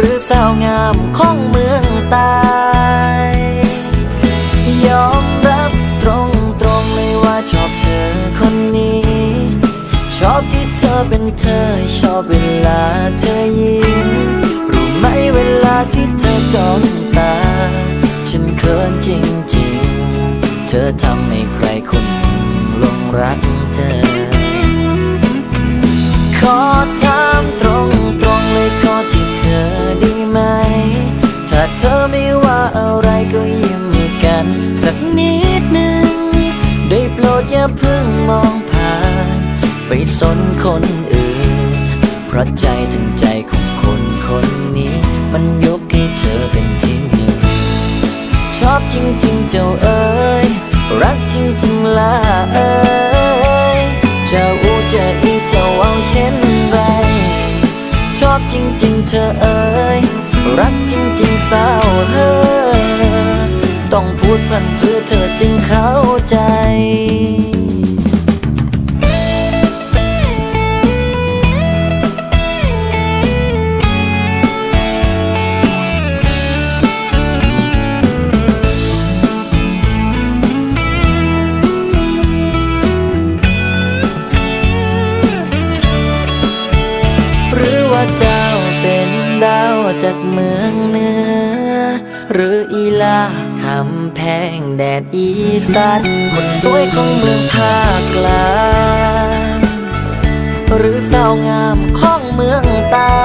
หรือสาวงามของเมืองใต้ยอมรับตรงตรงๆเลยว่าชอบเธอคนนี้ ชอบที่เธอเป็นเธอ ชอบเวลาเธอยิ้มรู้ไหมเวลาที่เธอจ้องตา ฉันเขินจริงๆ เธอทำให้ใครคนหนึ่งลงรักเธอ ขอถาม อย่าเพิ่งมองผ่าน ไปสนคนอื่น เพราะใจถึงใจของคนคนนี้ มันยกให้เธอเป็นที่หนึ่งชอบจริงๆเจ้าเอ๋ยรักจริงๆล่ะเอ๋ยจะอูจะอีจะเอาเช่นไร ชอบจริงๆเธอเอ๋ยรักจริงๆสาวเฮ้อต้องพูดพันเพื่ จากเมืองเหนือ หรืออีลาคำแพงแดดอีสานคนสวยของเมืองภาคกลางหรือสาวงามของเมืองใต้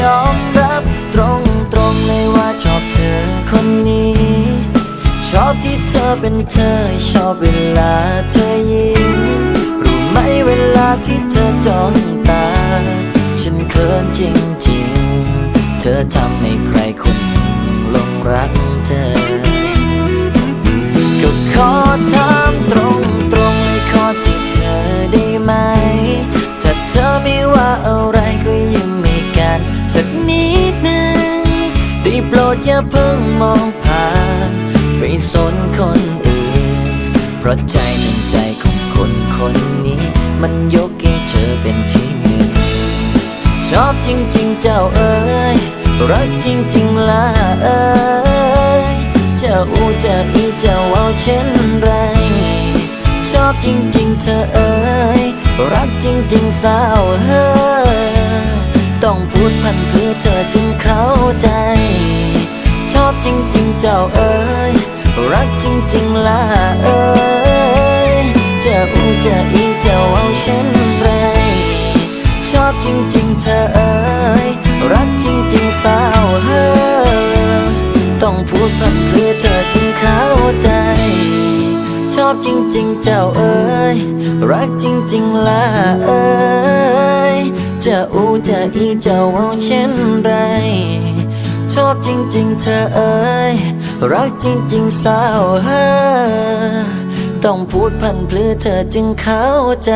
ยอมรับตรงตรงๆเลยว่าชอบเธอคนนี้ ชอบที่เธอเป็นเธอ ชอบเวลาเธอยิ้มรู้ไหมเวลาที่เธอจ้อง จริงๆ เธอทำให้ใครคนหนึ่งลงรักเธอ ก็ขอถามตรงตรงๆขอจีบเธอได้ไหม ถ้าเธอไม่ว่าอะไรก็ยิ้มให้กัน สักนิดหนึ่งได้โปรดอย่าเพิ่งมองผ่านไปสนคนอื่น เพราะใจทั้งใจของคนคนนี้ มันยกให้เธอเป็นที่ หนึ่งจริงๆเจ้าเอ๋ยรักจริงๆละเอ๋ยเจ้าอูเจ้าอีเจ้าเอาเช่นไร ชอบจริงๆเธอเอ๋ยรักจริงๆสาวเฮ้อต้องพูดพันเพื่อเธอจึงเข้าใจ ชอบจริงๆเจ้าเอ๋ยรักจริงๆละเอ๋ยเจ้าอูเจ้าอีเจ้าเอาเช่นไร ชอบจริงๆเธอ อบจริง ๆ เจ้าเอ๋ยรักจริง ๆล่ะเอ๋ยจะอูจะอีจะเอาเช่นไรชอบจริง ๆ เธอเอ๋ยรักจริง ๆสาวเฮ้อต้องพูดพันเพื่อเธอจึงเข้าใจ